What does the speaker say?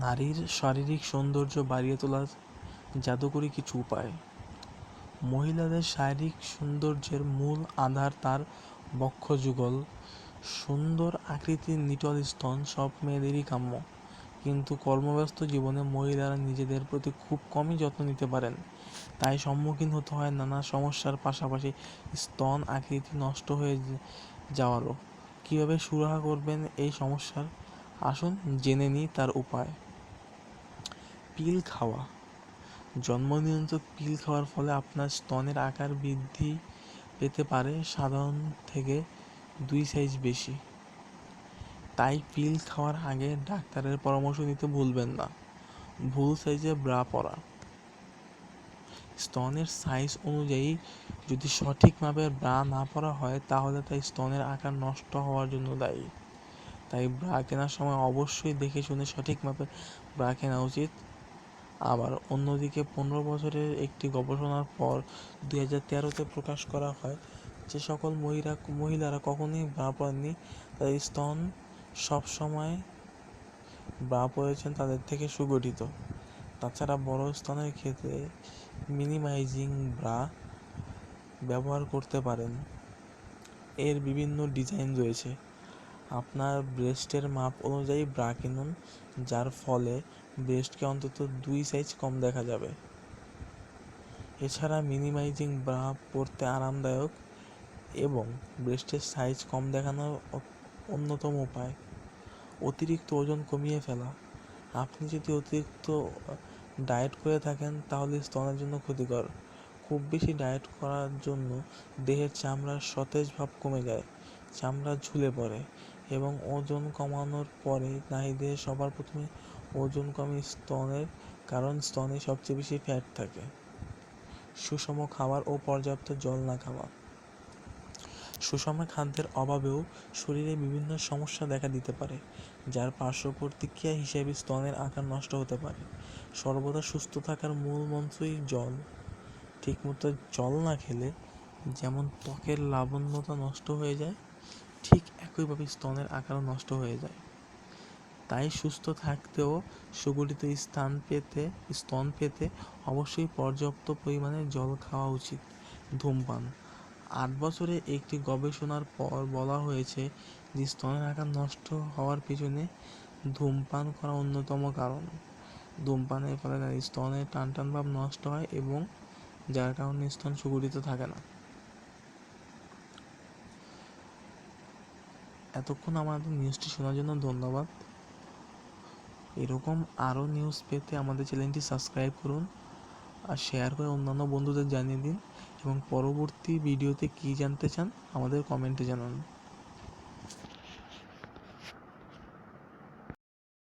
নারীর শারীরিক সৌন্দর্য বাড়িয়ে তোলার জাদুকরী কিছু উপায়। মহিলাদের শারীরিক সৌন্দর্যের মূল আধার তার বক্ষযুগল সুন্দর আকৃতির নিটল স্তন সব মেয়েদেরই কাম্য। কিন্তু কর্মব্যস্ত জীবনে মহিলারা নিজেদের প্রতি খুব কমই যত্ন নিতে পারেন। তাই সম্মুখীন হতে হয় নানা সমস্যার পাশাপাশি স্তন আকৃতি নষ্ট হয়ে যাওয়ারও। কীভাবে সুরাহা করবেন এই সমস্যার? আসুন জেনে নিই তার উপায়। পিল খাওয়া। জন্ম নিয়ন্ত্রক পিল খাওয়ার ফলে আপনার স্তনের আকার বৃদ্ধি পেতে পারে সাধারণ থেকে দুই সাইজ বেশি। তাই পিল খাওয়ার আগে ডাক্তারের পরামর্শ নিতে ভুলবেন না। ভুল সাইজে ব্রা পরা। স্তনের সাইজ অনুযায়ী যদি সঠিক মাপের ব্রা না পরা হয়, তাহলে তাই স্তনের আকার নষ্ট হওয়ার জন্য দায়ী। তাই ব্রা কেনার সময় অবশ্যই দেখে শুনে সঠিক ব্রা কেনা উচিত। আবার অন্যদিকে পনেরো বছরের একটি গবেষণার পর দুই হাজার তেরোতে প্রকাশ করা হয় যে সকল মহিলা মহিলারা কখনোই ব্রা পরেননি তাদের স্তন সবসময় ব্রা পরেছেন তাদের থেকে সুগঠিত। তাছাড়া বড় স্তনের ক্ষেত্রে মিনিমাইজিং ব্রা ব্যবহার করতে পারেন। এর বিভিন্ন ডিজাইন রয়েছে। আপনার ব্রেস্টের মাপ অনুযায়ী ব্রা কিনুন, যার ফলে ব্রেস্টকে অন্তত দুই সাইজ কম দেখা যাবে। এছাড়া মিনিমাইজিং ব্রা পরতে আরামদায়ক এবং ব্রেস্টের সাইজ কম দেখানোর অন্যতম উপায়। অতিরিক্ত ওজন কমিয়ে ফেলা। আপনি যদি অতিরিক্ত ডায়েট করে থাকেন তাহলে স্তনের জন্য ক্ষতিকর। খুব বেশি ডায়েট করার জন্য দেহের চামড়ার সতেজ ভাব কমে যায়, চামড়া ঝুলে পড়ে এবং ওজন কমানোর পরে নারীদের সবার প্রথমে ওজন কমে স্তনের কারণ স্তনে সবচেয়ে বেশি ফ্যাট থাকে। সুষম খাবার ও পর্যাপ্ত জল না খাওয়া। সুষম খাদ্যের অভাবেও শরীরে বিভিন্ন সমস্যা দেখা দিতে পারে, যার পার্শ্ব প্রতিক্রিয়া হিসেবে স্তনের আকার নষ্ট হতে পারে। সর্বদা সুস্থ থাকার মূল মন্ত্রই জল। ঠিকমতো জল না খেলে যেমন ত্বকের লাবণ্যতা নষ্ট হয়ে যায়, ঠিক একইভাবে স্তনের আকারও নষ্ট হয়ে যায়। তাই সুস্থ থাকতেও সুগঠিত স্থান পেতে, স্তন পেতে অবশ্যই পর্যাপ্ত পরিমাণে জল খাওয়া উচিত। ধূমপান। আট বছরে একটি গবেষণার পর বলা হয়েছে যে, স্তনের আকার নষ্ট হওয়ার পিছনে ধূমপান করা অন্যতম কারণ। ধূমপানের ফলে স্তনের টান টান ভাব নষ্ট হয় এবং যার কারণে স্তন সুগঠিত থাকে না। এতক্ষণ আমাদের নিউজটি শোনার জন্য ধন্যবাদ। এরকম আরও নিউজ পেতে আমাদের চ্যানেলটি সাবস্ক্রাইব করুন আর শেয়ার করে অন্যান্য বন্ধুদের জানিয়ে দিন এবং পরবর্তী ভিডিওতে কী জানতে চান আমাদের কমেন্টে জানান।